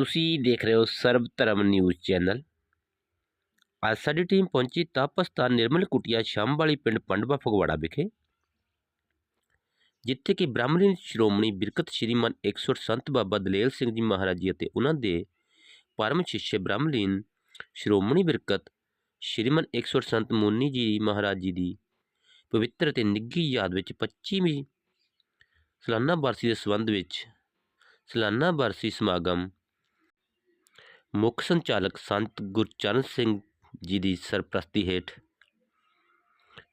ਤੁਸੀਂ ਦੇਖ ਰਹੇ ਹੋ ਸਰਬ ਧਰਮ ਨਿਊਜ਼ ਚੈਨਲ। ਅੱਜ ਸਾਡੀ ਟੀਮ ਪਹੁੰਚੀ ਤਪਸਤਾਨ ਨਿਰਮਲ ਕੁਟੀਆ ਸ਼ਾਮ ਵਾਲੀ ਪਿੰਡ ਪੰਡਵਾ ਫਗਵਾੜਾ ਵਿਖੇ, ਜਿੱਥੇ ਕਿ ਬ੍ਰਾਹਮਣੀ ਸ਼੍ਰੋਮਣੀ ਬਿਰਕਤ ਸ਼੍ਰੀਮਨ 108 ਸੰਤ ਬਾਬਾ ਦਲੇਲ ਸਿੰਘ ਜੀ ਮਹਾਰਾਜ ਜੀ ਅਤੇ ਉਹਨਾਂ ਦੇ ਪਰਮ ਸ਼ਿష్ਯ ਬ੍ਰਾਹਮਲੀਨ ਸ਼੍ਰੋਮਣੀ ਬਿਰਕਤ ਸ਼੍ਰੀਮਨ 108 ਸੰਤ ਮੁੰਨੀ ਜੀ ਮਹਾਰਾਜ ਜੀ ਦੀ ਪਵਿੱਤਰ ਅਤੇ ਨਿੱਘੀ ਯਾਦ ਵਿੱਚ 25ਵੀਂ ਸਾਲਾਨਾ ਬਰਸੀ ਦੇ ਸੰਬੰਧ ਵਿੱਚ ਸਾਲਾਨਾ ਬਰਸੀ ਸਮਾਗਮ ਮੁੱਖ ਸੰਚਾਲਕ ਸੰਤ ਗੁਰਚਰਨ ਸਿੰਘ ਜੀ ਦੀ ਸਰਪ੍ਰਸਤੀ ਹੇਠ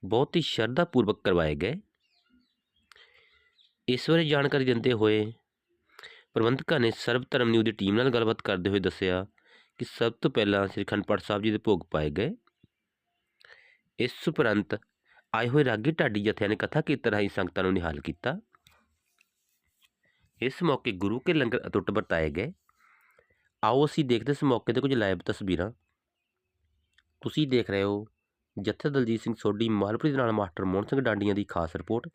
ਬਹੁਤ ਹੀ ਸ਼ਰਧਾ ਪੂਰਵਕ ਕਰਵਾਏ ਗਏ। ਇਸ ਬਾਰੇ ਜਾਣਕਾਰੀ ਦਿੰਦੇ ਹੋਏ ਪ੍ਰਬੰਧਕਾਂ ਨੇ ਸਰਬ ਧਰਮ ਨਿਊਜ਼ ਦੀ ਟੀਮ ਨਾਲ ਗੱਲਬਾਤ ਕਰਦੇ ਹੋਏ ਦੱਸਿਆ ਕਿ ਸਭ ਤੋਂ ਪਹਿਲਾਂ ਸ੍ਰੀ ਅਖੰਡ ਪਾਠ ਸਾਹਿਬ ਜੀ ਦੇ ਭੋਗ ਪਾਏ ਗਏ। ਇਸ ਉਪਰੰਤ ਆਏ ਹੋਏ ਰਾਗੀ ਢਾਡੀ ਜਥਿਆਂ ਨੇ ਕਥਾ ਕੀਰਤਨ ਰਾਹੀਂ ਸੰਗਤਾਂ ਨੂੰ ਨਿਹਾਲ ਕੀਤਾ। ਇਸ ਮੌਕੇ ਗੁਰੂ ਕੇ ਲੰਗਰ ਅਟੁੱਟ ਵਰਤਾਏ ਗਏ। ਆਓ ਅਸੀਂ ਦੇਖਦੇ ਇਸ ਮੌਕੇ ਤੇ ਕੁਝ ਲਾਈਵ ਤਸਵੀਰਾਂ। ਤੁਸੀਂ ਦੇਖ ਰਹੇ ਹੋ ਜੱਥੇ ਦਲਜੀਤ ਸਿੰਘ ਸੋਢੀ ਮਾਲਪੁਰੀ ਦੇ ਨਾਲ ਮਾਸਟਰ ਮੋਹਨ ਸਿੰਘ ਡਾਂਡੀਆਂ ਦੀ ਖਾਸ ਰਿਪੋਰਟ।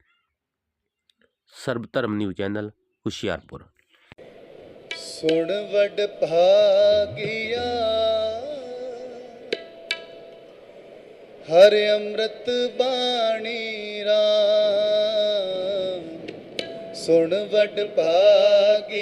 ਸਰਬ ਧਰਮ ਨਿਊਜ਼ ਚੈਨਲ, ਹੁਸ਼ਿਆਰਪੁਰ। ਸੁਣ ਵਡ ਭਾਗਿਆ, ਹਰ ਅੰਮ੍ਰਿਤ ਬਾਣੀ ਰਾਮ। ਸੁਣ ਵਡ ਭਾਗਿਆ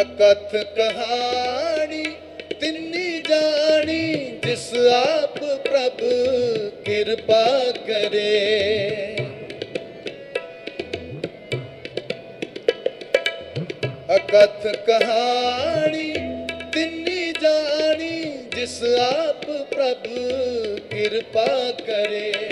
ਅਕਥ ਕਹਾਣੀ, ਤਿੰਨੀ ਜਾਣੀ, ਜਿਸ ਆਪ ਪ੍ਰਭ ਕਿਰਪਾ ਕਰੇ। ਅਕਥ ਕਹਾਣੀ, ਤਿੰਨੀ ਜਾਣੀ, ਜਿਸ ਆਪ ਪ੍ਰਭ ਕਿਰਪਾ ਕਰੇ।